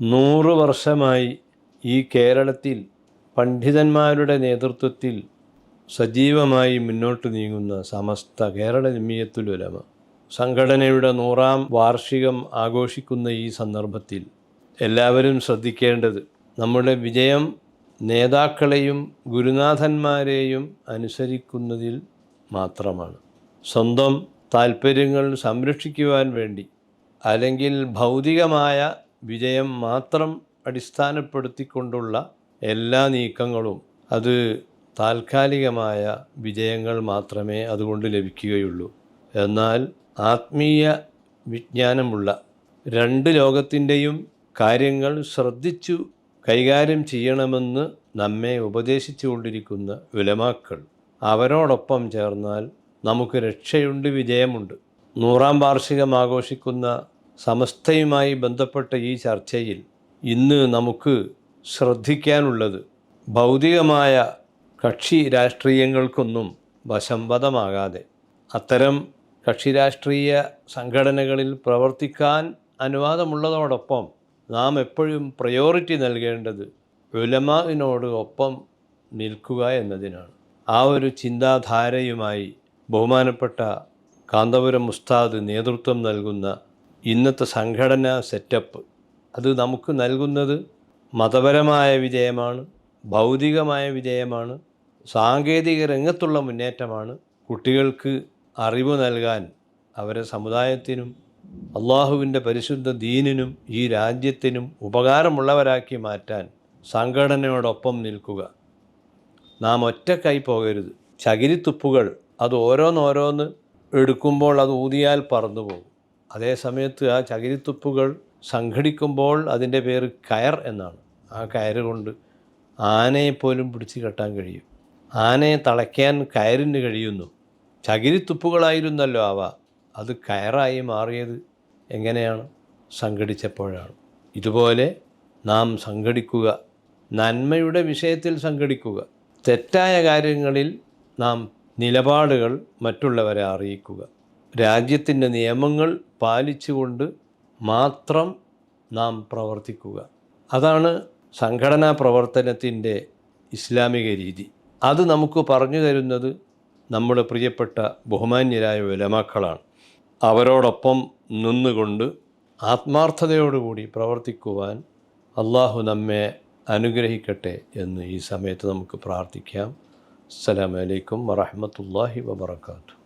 നൂറ് വർഷമായി ഈ കേരളത്തിൽ പണ്ഡിതന്മാരുടെ നേതൃത്വത്തിൽ സജീവമായി മുന്നോട്ട് നീങ്ങുന്ന സമസ്ത കേരള ജമിയത്തുലുലമ സംഘടനയുടെ നൂറാം വാർഷികം ആഘോഷിക്കുന്ന ഈ സന്ദർഭത്തിൽ എല്ലാവരും ശ്രദ്ധിക്കേണ്ടത് നമ്മുടെ വിജയം നേതാക്കളെയും ഗുരുനാഥന്മാരെയും അനുസരിക്കുന്നതിൽ മാത്രമാണ്. സ്വന്തം താൽപ്പര്യങ്ങൾ സംരക്ഷിക്കുവാൻ വേണ്ടി അല്ലെങ്കിൽ ഭൗതികമായ വിജയം മാത്രം അടിസ്ഥാനപ്പെടുത്തിക്കൊണ്ടുള്ള എല്ലാ നീക്കങ്ങളും അത് താൽക്കാലികമായ വിജയങ്ങൾ മാത്രമേ അതുകൊണ്ട് ലഭിക്കുകയുള്ളൂ. എന്നാൽ ആത്മീയ വിജ്ഞാനമുള്ള രണ്ട് ലോകത്തിന്റെയും കാര്യങ്ങൾ ശ്രദ്ധിച്ചു കൈകാര്യം ചെയ്യണമെന്ന് നമ്മെ ഉപദേശിച്ചു കൊണ്ടിരിക്കുന്ന ഉലമാക്കൾ അവരോടൊപ്പം ചേർന്നാൽ നമുക്ക് രക്ഷയുണ്ട് വിജയമുണ്ട്. നൂറാം വാർഷികം ആഘോഷിക്കുന്ന സമസ്തയുമായി ബന്ധപ്പെട്ട ഈ ചർച്ചയിൽ ഇന്ന് നമുക്ക് ശ്രദ്ധിക്കാനുള്ളത് ഭൗതികമായ കക്ഷി രാഷ്ട്രീയങ്ങൾക്കൊന്നും വശംവദമാകാതെ അത്തരം കക്ഷി രാഷ്ട്രീയ സംഘടനകളിൽ പ്രവർത്തിക്കാൻ അനുവാദമുള്ളതോടൊപ്പം നാം എപ്പോഴും പ്രയോറിറ്റി നൽകേണ്ടത് ഉലമാവിനോട് ഒപ്പം നിൽക്കുക എന്നതിനാണ്. ആ ഒരു ചിന്താധാരയുമായി ബഹുമാനപ്പെട്ട കാന്തപുരം ഉസ്താദ് നേതൃത്വം നൽകുന്ന ഇന്നത്തെ സംഘടനാ സെറ്റപ്പ് അത് നമുക്ക് നൽകുന്നത് മതപരമായ വിജയമാണ് ഭൗതികമായ വിജയമാണ് സാങ്കേതിക രംഗത്തുള്ള മുന്നേറ്റമാണ്. കുട്ടികൾക്ക് അറിവ് നൽകാൻ അവരെ സമുദായത്തിനും അള്ളാഹുവിന്റെ പരിശുദ്ധ ദീനിനും ഈ രാജ്യത്തിനും ഉപകാരമുള്ളവരാക്കി മാറ്റാൻ സംഘടനയോടൊപ്പം നിൽക്കുക. നാം ഒറ്റക്കായി പോകരുത്. ചകിരിത്തുപ്പുകൾ അത് ഓരോന്നോരോന്ന് എടുക്കുമ്പോൾ അത് ഊതിയാൽ പറന്നു പോകും അതേ സമയത്ത് ആ ചകിരിത്തുപ്പുകൾ സംഘടിക്കുമ്പോൾ അതിന്റെ പേര് കയർ എന്നാണ്. ആ കയറ് കൊണ്ട് ആനയെ പോലും പിടിച്ച് കെട്ടാൻ കഴിയും. ആനയെ തളയ്ക്കാൻ കയറിന് കഴിയുന്നു. ചകിരിത്തുപ്പുകളായിരുന്നല്ലോ അവ. അത് കയറായി മാറിയത് എങ്ങനെയാണ്? സംഘടിച്ചപ്പോഴാണ്. ഇതുപോലെ നാം സംഘടിക്കുക നന്മയുടെ വിഷയത്തിൽ സംഘടിക്കുക തെറ്റായ കാര്യങ്ങളിൽ നാം നിലപാടുകൾ മറ്റുള്ളവരെ അറിയിക്കുക. രാജ്യത്തിന്റെ നിയമങ്ങൾ പാലിച്ചുകൊണ്ട് മാത്രം നാം പ്രവർത്തിക്കുക. അതാണ് സംഘടനാ പ്രവർത്തനത്തിന്റെ ഇസ്ലാമിക രീതി. അത് നമുക്ക് പറഞ്ഞു തരുന്നത് നമ്മുടെ പ്രിയപ്പെട്ട ബഹുമാന്യരായ ഉലമാക്കളാണ്. അവരോടൊപ്പം നിന്നുകൊണ്ട് ആത്മാർത്ഥതയോടുകൂടി പ്രവർത്തിക്കുവാൻ അള്ളാഹു നമ്മെ അനുഗ്രഹിക്കട്ടെ എന്ന് ഈ സമയത്ത് നമുക്ക് പ്രാർത്ഥിക്കാം. അസ്സലാമലൈക്കും വറഹമത്തല്ലാഹി വബർക്കാത്തു